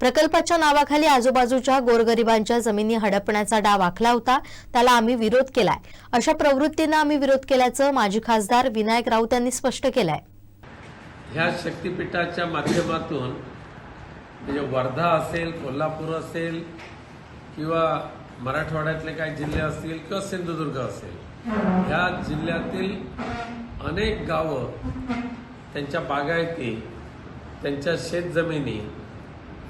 प्रकल्पाच्या नावाखाली आजूबाजूच्या गोरगरिबांच्या जमिनी हडपण्याचा डाव आखला होता. त्याला आम्ही विरोध केलाय. अशा प्रवृत्तीनं आम्ही विरोध केल्याचं माजी खासदार विनायक राऊत यांनी स्पष्ट केलंय. ह्या शक्तिपीठाच्या माध्यमातून म्हणजे वर्धा असेल कोल्हापूर असेल किंवा मराठवाड्यातले काही जिल्हे असतील किंवा सिंधुदुर्ग असेल ह्या जिल्ह्यातील अनेक गावं त्यांच्या बागायती त्यांच्या शेतजमिनी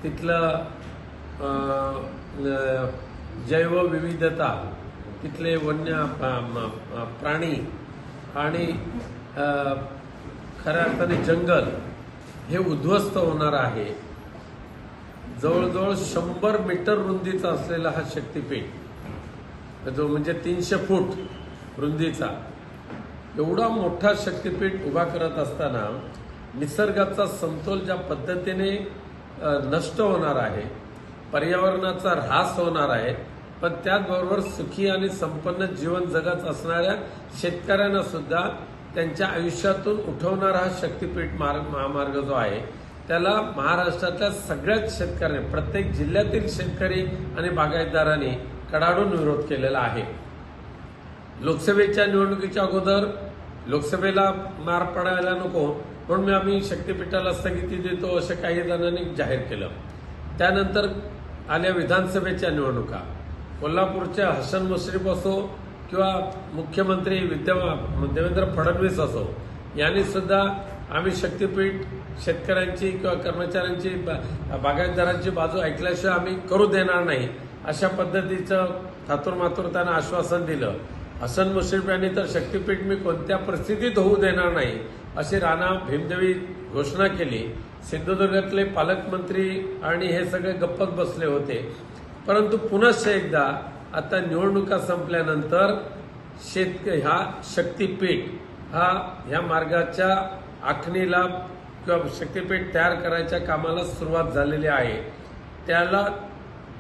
तिथलं जैवविविधता तिथले वन्य प्राणी आणि खऱ्या अर्थाने जंगल हे उद्ध्वस्त होणार आहे. जवळजवळ शंभर मीटर रुंदीचा असलेला हा शक्तीपीठ जो म्हणजे तीनशे फूट रुंदीचा एवढा मोठा शक्तिपीठ उभा करत असताना निसर्गाचा समतोल ज्या पद्धतीने नष्ट होणार आहे पर्यावरणाचा ऱ्हास होणार आहे पण त्याचबरोबर सुखी आणि संपन्न जीवन जगत असणाऱ्या शेतकऱ्यांना सुद्धा त्यांच्या आयुष्यातून उठवणारा हा शक्तिपीठ मार्ग महामार्ग जो आहे त्याला महाराष्ट्रातल्या सगळ्याच शेतकऱ्यांनी प्रत्येक जिल्ह्यातील शेतकरी आणि बागायतदारांनी कडाडून विरोध केलेला आहे. लोकसभेच्या निवडणुकीच्या अगोदर लोकसभेला मार पडायला नको म्हणून मी आम्ही शक्तीपीठाला स्थगिती देतो असं काही जणांनी जाहीर केलं. त्यानंतर आल्या विधानसभेच्या निवडणुका. कोल्हापूरच्या हसन मुश्रीफ असो किंवा मुख्यमंत्री विद्यमान देवेंद्र फडणवीस असो यांनी सुद्धा आम्ही शक्तीपीठ शेतकऱ्यांची किंवा कर्मचाऱ्यांची बा- बागायतदारांची बाजू ऐकल्याशिवाय आम्ही करू देणार नाही अशा पद्धतीचं थातूर मातुर त्यांना आश्वासन दिलं. हसन मुश्रीफ यांनी तर शक्तीपीठ मी कोणत्या परिस्थितीत होऊ देणार नाही अशी राणा भीमदेवी घोषणा केली. सिंधुदुर्गातले पालकमंत्री आणि हे सगळे गप्पत बसले होते. परंतु पुनश्च एकदा आता निवडणुका संपल्यानंतर शेतक ह्या शक्तीपीठ हा ह्या मार्गाच्या आखणीला किंवा शक्तीपीठ तयार करायच्या कामाला सुरुवात झालेली आहे. त्याला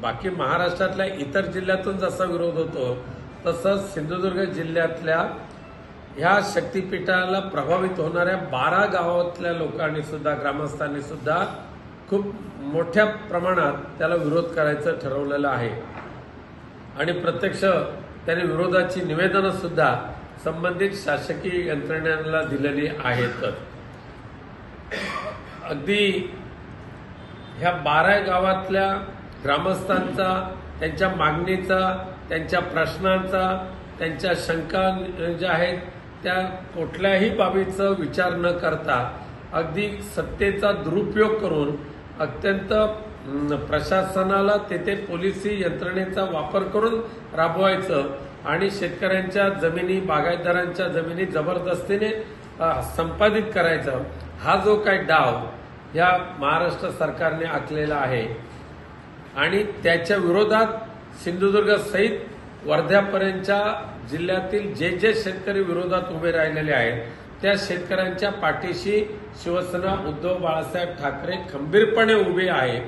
बाकी महाराष्ट्रातल्या इतर जिल्ह्यातून जसा विरोध होतो तसंच सिंधुदुर्ग जिल्ह्यातल्या ह्या शक्तीपीठाला प्रभावित होणाऱ्या बारा गावातल्या लोकांनी सुद्धा ग्रामस्थांनी सुद्धा खूप मोठ्या प्रमाणात त्याला विरोध करायचं ठरवलेलं आहे. आणि प्रत्यक्ष त्यांनी विरोधाची निवेदनं सुद्धा संबंधित शासकीय यंत्रणेला दिलेली आहेत. अगदी ह्या बारा गावातल्या ग्रामस्थांचा त्यांच्या मागणीचा त्यांच्या प्रश्नांचा त्यांच्या शंका ज्या आहेत त्या कुठल्याही बाबीचं विचार न करता अगदी सत्तेचा दुरुपयोग करून अत्यंत प्रशासनाला तेथे पोलिसी यंत्रणेचा वापर करून राबवायचं आणि शेतकऱ्यांच्या जमिनी बागायतदारांच्या जमिनी जबरदस्तीने संपादित करायचं. हा जो काही डाव या महाराष्ट्र सरकारने आखलेला आहे आणि त्याच्या विरोधात सिंधुदुर्ग सहित वर्ध्यापर्यंतच्या जिल्ह्यातील जे जे शेतकरी विरोधात उभे राहिलेले आहेत त्या शेतकऱ्यांच्या पाठीशी शिवसेना उद्धव बाळासाहेब ठाकरे खंबीरपणे उभे आहे.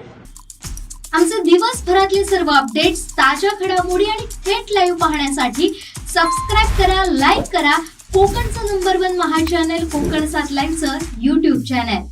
आमचे दिवसभरातले सर्व अपडेट्स ताज्या घडामोडी आणि थेट लाईव्ह पाहण्यासाठी सबस्क्राईब करा लाईक करा. कोकणचं number one Maha channel Konkan सात लाईव्हचं युट्यूब चॅनल